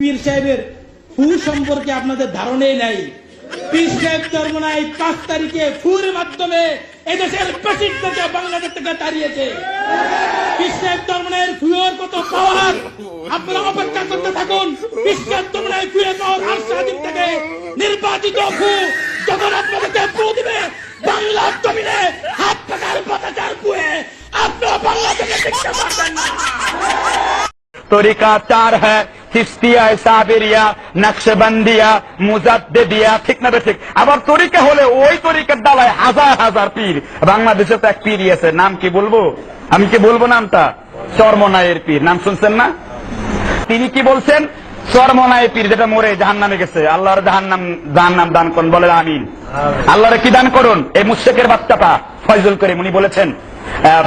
পীর সাহেবের ফু সম্পর্কে আপনাদের ধারণাই নাই। পীর সাহেব চরমনায় পাঁচ তারিখে ফুর মাধ্যমে এদেশের থেকে বাংলাদেশ থেকে তাড়িয়েছে পীর সাহেব ফুয়ের কত পাওয়ার? আপনারা অপেক্ষা করতে থাকুন। পীর সাহেব ফুয়ে পাওয়ার আর স্বাধীন থেকে নির্বাচিত ফু যখন আপনাদেরকে ফু দিবে, বাংলার জমিনে হাত পাকার পতাকার ফুয়ে আপনারা বাংলাদেশে টিকতে পারবেন না। তরিকা চার হ্যাঁ। চিস্তিয়া সাবেরিয়া, নকশবন্দিয়া, মুজাদ্দিদিয়া, ঠিক না ঠিক আবার তরিকা হলে ওই তরিকার ডালায় হাজার হাজার পীর। বাংলাদেশে তো এক পীরই আছে। নাম কি বলব? আমি কি বলব নামটা? চর্মনায়ের পীর। নাম শুনছেন না? তিনি কি বলছেন? চরমনায় পীর যেটা মরে জাহান নামে গেছে। আল্লাহর জাহান নাম জাহান নাম দান করুন বলে আমিন। আল্লাহরে কি দান করুন? এই মুশেকের বাচ্চাটা ফয়জুল করিম, উনি বলেছেন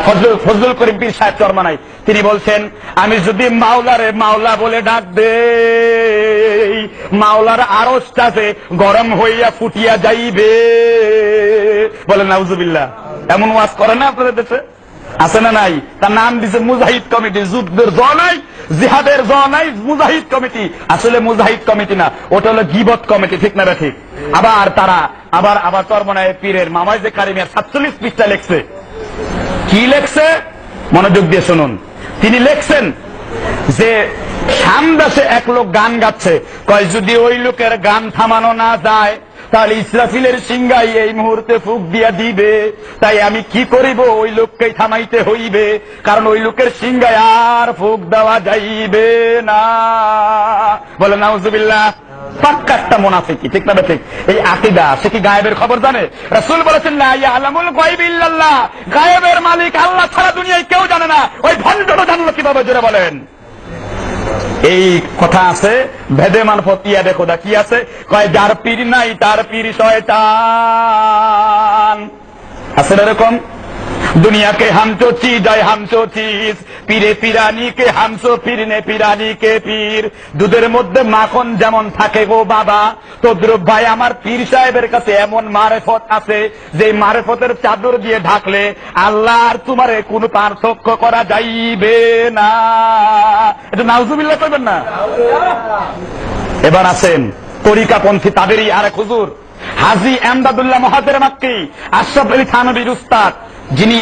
ফজলুল ফজলুল করিম পীর সাহেব চরমানাই তিনি বলছেন, আমি যদি মাওলারে মাওলা বলে ডাক দে মাওলার আরসটাতে গরম হইয়া ফুটিয়া যাইবে। বলে নাউজুবিল্লাহ। এমন ওয়াজ করে না আপনাদের দেশে? আছে না নাই? তার নাম দিছে মুজাহিদ কমিটি, যুদ্ধের জ নাই, জিহাদের জ নাই, মুজাহিদ কমিটি। আসলে মুজাহিদ কমিটি না, ওটা হলো গিবত কমিটি, ঠিক না ঠিক আবার তারা, আবার আবার চরমনায় পীরের মামাই যে কারিমিয়ার সাতচল্লিশ পৃষ্ঠা লেখছে। কি লেখছে? মনোযোগ দিয়ে শুনুন। তিনি লেখছেন যে সামদাসে এক লোক গান গাচ্ছে। কয়, যদি ওই লোকের গান থামানো না যায়, তাহলে ইসরাফিলের সিংহাই এই মুহূর্তে ফুক দিয়া দিবে। তাই আমি কি করিব? ওই লোককেই থামাইতে হইবে। কারণ ওই লোকের সিংহায় আর ফুক দেওয়া যাইবে না। বলে নাউজুবিল্লাহ। পাক্কা একটা মোনাফিকি ঠিক না ঠিক? এই আকিদা, সে কি গায়েবের খবর জানে? রাসূল বলেছেন না ইয়া আলামুল ইল্লাল্লাহ। গায়েবের মালিক আল্লাহ ছাড়া দুনিয়ায় কেউ জানে না। ওই ভণ্ডটা জানলো কীভাবে, জোরে বলেন। এই কথা আছে, ভেদে মারফত, ইয়া দেখো দা কি আছে? কয়, যার পীর নাই, তার পীর শয়তান। আছে এরকম? दुनिया के हम जो चीज है हम जो चीज পীরে পিরানি কে হামসো পীরনে পিরানি কে পীর দুধের মধ্যে মাখন যেমন থাকে গো বাবা তদ্রুপ ভাই আমার পীর সাহেবের কাছে এমন মারেফত আছে যে মারেফতের চাদর দিয়ে ঢাকলে আল্লাহ আর তোমারে কোনো পার্থক্য করা যাইবে না এটা নাউজুবিল্লাহ করবেন না এবার আসেন তরিকাপন্থী তাদেরই আরেক হুজুর হাজি এমদাদুল্লাহ মহাজের মাক্কি আশরাফ আলী থানবীর উস্তাদ যিনি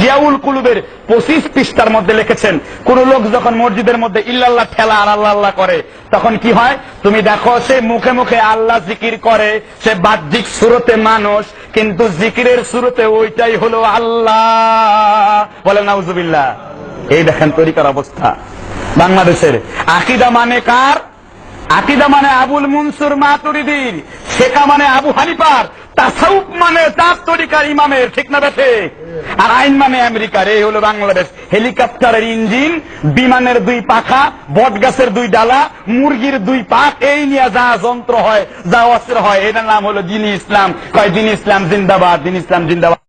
জিয়াউল কুলুবের পঁচিশ পৃষ্ঠার মধ্যে লিখেছেন, কোন লোক যখন মসজিদের মধ্যে ইল্লাল্লাহ ঠেলা আর আল্লাহ আল্লাহ করে, তখন কি হয়? তুমি দেখো, সে মুখে মুখে আল্লাহ জিকির করে, সে বাহ্যিক সুরতে মানুষ, কিন্তু জিকিরের সুরতে ওইটাই হলো আল্লাহ। বলে, নাউজুবিল্লাহ। এই দেখেন তরিকার অবস্থা। বাংলাদেশের আকিদা মানে কার? আকিদা মানে আবুল মনসুর মাতুরিদির শেখা মানে আবু হানিফার। তাসাউফ মানে তার তরিকার ইমামের, ঠিক না বেঠে? আর আইন মানে আমেরিকার, এই হলো বাংলাদেশ। হেলিকপ্টারের ইঞ্জিন, বিমানের দুই পাখা বট গাছের দুই ডালা, মুরগির দুই পাখ এই নিয়ে যা যন্ত্র হয়, যা অস্ত্র হয় এটার নাম হলো দিন ইসলাম। কয় দিন ইসলাম জিন্দাবাদ দিন ইসলাম জিন্দাবাদ।